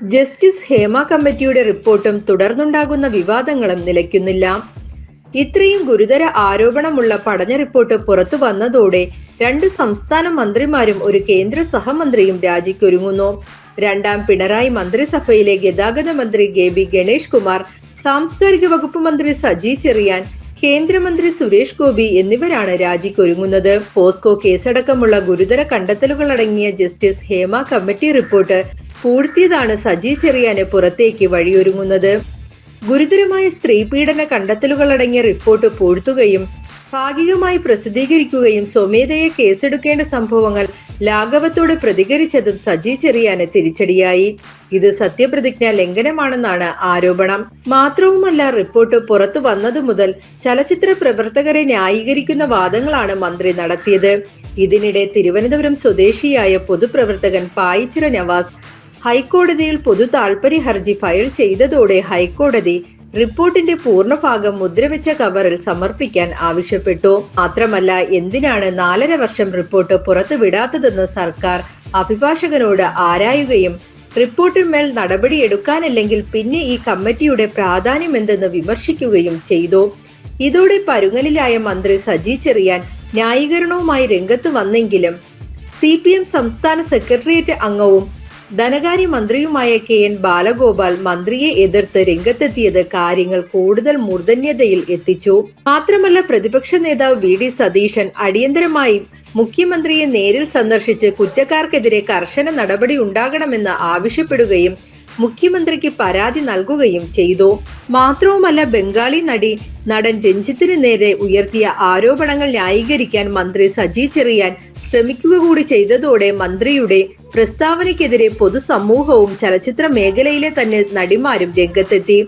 Justice Hema കമ്മിറ്റിയുടെ റിപ്പോർട്ടും തുടർന്നുണ്ടാകുന്ന വിവാദങ്ങളും നിലയ്ക്കുന്നില്ല. ഇത്രയും ഗുരുതര ആരോപണമുള്ള പഠന റിപ്പോർട്ട് പുറത്തു വന്നതോടെ രണ്ട് സംസ്ഥാന മന്ത്രിമാരും ഒരു കേന്ദ്ര സഹമന്ത്രിയും രാജിക്കൊരുങ്ങുന്നു. രണ്ടാം പിണറായി മന്ത്രിസഭയിലെ ഗതാഗത മന്ത്രി കെ ബി ഗണേഷ് കുമാർ സാംസ്കാരിക വകുപ്പ് മന്ത്രി സജി ചെറിയാൻ കേന്ദ്രമന്ത്രി സുരേഷ് ഗോപി എന്നിവരാണ് രാജിക്കൊരുങ്ങുന്നത്. പോസ്കോ കേസടക്കമുള്ള ഗുരുതര കണ്ടെത്തലുകളടങ്ങിയ ജസ്റ്റിസ് ഹേമ കമ്മിറ്റി റിപ്പോർട്ട് പൂഴ്ത്തിയതാണ് സജി ചെറിയാന് പുറത്തേക്ക് വഴിയൊരുങ്ങുന്നത്. ഗുരുതരമായ സ്ത്രീ പീഡന കണ്ടെത്തലുകളടങ്ങിയ റിപ്പോർട്ട് പൂഴ്ത്തുകയും ഭാഗികമായി പ്രസിദ്ധീകരിക്കുകയും സ്വമേധയെ കേസെടുക്കേണ്ട സംഭവങ്ങൾ ലാഘവത്തോടെ പ്രതികരിച്ചതും സജി ചെറിയാന് തിരിച്ചടിയായി. ഇത് സത്യപ്രതിജ്ഞ ലംഘനമാണെന്നാണ് ആരോപണം. മാത്രവുമല്ല റിപ്പോർട്ട് പുറത്തു വന്നതു മുതൽ ചലച്ചിത്ര പ്രവർത്തകരെ ന്യായീകരിക്കുന്ന വാദങ്ങളാണ് മന്ത്രി നടത്തിയത്. ഇതിനിടെ തിരുവനന്തപുരം സ്വദേശിയായ പൊതുപ്രവർത്തകൻ പായിച്ചിറ നവാസ് ഹൈക്കോടതിയിൽ പൊതു താൽപര്യ ഹർജി ഫയൽ ചെയ്തതോടെ ഹൈക്കോടതി റിപ്പോർട്ടിന്റെ പൂർണഭാഗം മുദ്രവെച്ച കവറിൽ സമർപ്പിക്കാൻ ആവശ്യപ്പെട്ടു. മാത്രമല്ല എന്തിനാണ് നാലര വർഷം റിപ്പോർട്ട് പുറത്തുവിടാത്തതെന്ന് സർക്കാർ അഭിഭാഷകനോട് ആരായുകയും റിപ്പോർട്ടിന്മേൽ നടപടിയെടുക്കാനല്ലെങ്കിൽ പിന്നെ ഈ കമ്മിറ്റിയുടെ പ്രാധാന്യം എന്തെന്ന് വിമർശിക്കുകയും ചെയ്തു. ഇതോടെ പരുങ്ങലിലായ മന്ത്രി സജി ചെറിയാൻ ന്യായീകരണവുമായി രംഗത്ത് വന്നെങ്കിലും സി സംസ്ഥാന സെക്രട്ടേറിയറ്റ് അംഗവും ധനകാര്യ മന്ത്രിയുമായ കെ എൻ ബാലഗോപാൽ മന്ത്രിയെ എതിർത്ത് രംഗത്തെത്തിയത് കാര്യങ്ങൾ കൂടുതൽ മൂർധന്യതയിൽ എത്തിച്ചു. മാത്രമല്ല പ്രതിപക്ഷ നേതാവ് വി ഡി സതീശൻ അടിയന്തരമായി മുഖ്യമന്ത്രിയെ നേരിൽ സന്ദർശിച്ച് കുറ്റക്കാർക്കെതിരെ കർശന നടപടി ഉണ്ടാകണമെന്ന് ആവശ്യപ്പെടുകയും മുഖ്യമന്ത്രിക്ക് പരാതി നൽകുകയും ചെയ്തു. മാത്രവുമല്ല ബംഗാളി നടി നടൻ രഞ്ജിത്തിന് നേരെ ഉയർത്തിയ ആരോപണങ്ങൾ ന്യായീകരിക്കാൻ മന്ത്രി സജി ചെറിയാൻ ശ്രമിക്കുക കൂടി ചെയ്തതോടെ മന്ത്രിയുടെ പ്രസ്താവനയ്ക്കെതിരെ പൊതുസമൂഹവും ചലച്ചിത്ര മേഖലയിലെ തന്നെ നടിമാരും രംഗത്തെത്തി.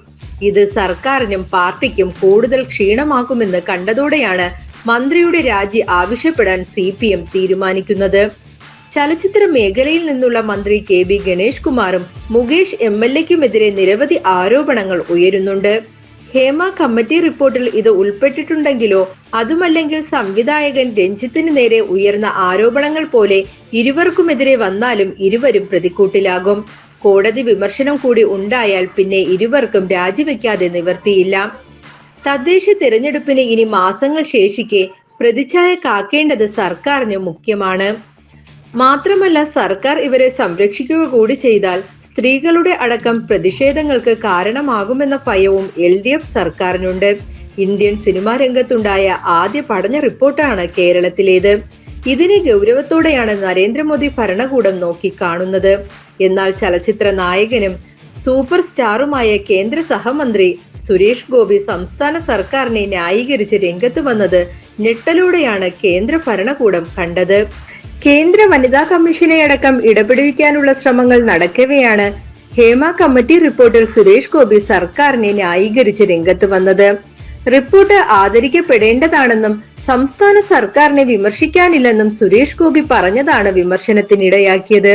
ഇത് സർക്കാരിനും പാർട്ടിക്കും കൂടുതൽ ക്ഷീണമാക്കുമെന്ന് കണ്ടതോടെയാണ് മന്ത്രിയുടെ രാജി ആവശ്യപ്പെടാൻ സി പി എം തീരുമാനിക്കുന്നത്. ചലച്ചിത്ര മേഖലയിൽ നിന്നുള്ള മന്ത്രി കെ ബി ഗണേഷ് കുമാറും മുകേഷ് എം എൽ എക്കുമെതിരെ നിരവധി ആരോപണങ്ങൾ ഉയരുന്നുണ്ട്. ഹേമ കമ്മിറ്റി റിപ്പോർട്ടിൽ ഇത് ഉൾപ്പെട്ടിട്ടുണ്ടെങ്കിലോ അതുമല്ലെങ്കിൽ സംവിധായകൻ രഞ്ജിത്തിന് നേരെ ഉയർന്ന ആരോപണങ്ങൾ പോലെ ഇരുവർക്കുമെതിരെ വന്നാലും ഇരുവരും പ്രതിക്കൂട്ടിലാകും. കോടതി വിമർശനം കൂടി ഉണ്ടായാൽ പിന്നെ ഇരുവർക്കും രാജിവെക്കാതെ നിവർത്തിയില്ല. തദ്ദേശ തിരഞ്ഞെടുപ്പിന് ഇനി മാസങ്ങൾ ശേഷിക്കെ പ്രതിച്ഛായ കാക്കേണ്ടത് സർക്കാരിന് മുഖ്യമാണ്. മാത്രമല്ല സർക്കാർ ഇവരെ സംരക്ഷിക്കുക കൂടി ചെയ്താൽ സ്ത്രീകളുടെ അടക്കം പ്രതിഷേധങ്ങൾക്ക് കാരണമാകുമെന്ന ഭയവും എൽ ഡി എഫ് സർക്കാരിനുണ്ട്. ഇന്ത്യൻ സിനിമാ രംഗത്തുണ്ടായ ആദ്യ പഠന റിപ്പോർട്ടാണ് കേരളത്തിലേത്. ഇതിനെ ഗൗരവത്തോടെയാണ് നരേന്ദ്രമോദി ഭരണകൂടം നോക്കി കാണുന്നത്. എന്നാൽ ചലച്ചിത്ര നായകനും സൂപ്പർ സ്റ്റാറുമായ കേന്ദ്ര സഹമന്ത്രി സുരേഷ് ഗോപി സംസ്ഥാന സർക്കാരിനെ ന്യായീകരിച്ച് രംഗത്ത് വന്നത് ഞെട്ടലോടെയാണ് കേന്ദ്ര ഭരണകൂടം കണ്ടത്. കേന്ദ്ര വനിതാ കമ്മീഷനെ അടക്കം ഇടപെടുവിക്കാനുള്ള ശ്രമങ്ങൾ നടക്കവെയാണ് ഹേമ കമ്മിറ്റി റിപ്പോർട്ടിൽ സുരേഷ് ഗോപി സർക്കാരിനെ ന്യായീകരിച്ച് രംഗത്ത് വന്നത്. റിപ്പോർട്ട് ആദരിക്കപ്പെടേണ്ടതാണെന്നും സംസ്ഥാന സർക്കാരിനെ വിമർശിക്കാനില്ലെന്നും സുരേഷ് ഗോപി പറഞ്ഞതാണ് വിമർശനത്തിനിടയാക്കിയത്.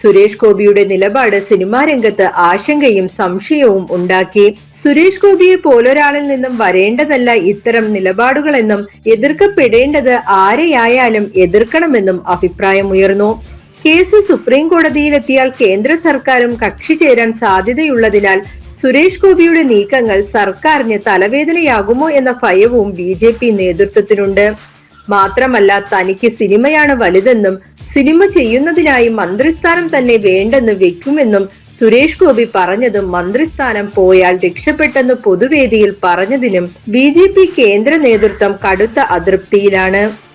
സുരേഷ് ഗോപിയുടെ നിലപാട് സിനിമാ രംഗത്ത് ആശങ്കയും സംശയവും ഉണ്ടാക്കി. സുരേഷ് ഗോപിയെ പോലൊരാളിൽ നിന്നും വരേണ്ടതല്ല ഇത്തരം നിലപാടുകളെന്നും എതിർക്കപ്പെടേണ്ടത് ആരെയായാലും എതിർക്കണമെന്നും അഭിപ്രായമുയർന്നു. കേസ് സുപ്രീം കോടതിയിലെത്തിയാൽ കേന്ദ്ര സർക്കാരും കക്ഷി ചേരാൻ സാധ്യതയുള്ളതിനാൽ സുരേഷ് ഗോപിയുടെ നീക്കങ്ങൾ സർക്കാരിന് തലവേദനയാകുമോ എന്ന ഭയവും ബി നേതൃത്വത്തിനുണ്ട്. മാത്രമല്ല തനിക്ക് സിനിമയാണ് വലുതെന്നും സിനിമ ചെയ്യുന്നതിനായി മന്ത്രിസ്ഥാനം തന്നെ വേണ്ടെന്ന് വെക്കുമെന്നും സുരേഷ് ഗോപി പറഞ്ഞതും മന്ത്രിസ്ഥാനം പോയാൽ രക്ഷപ്പെട്ടെന്ന് പൊതുവേദിയിൽ പറഞ്ഞതിനും ബി കേന്ദ്ര നേതൃത്വം കടുത്ത അതൃപ്തിയിലാണ്.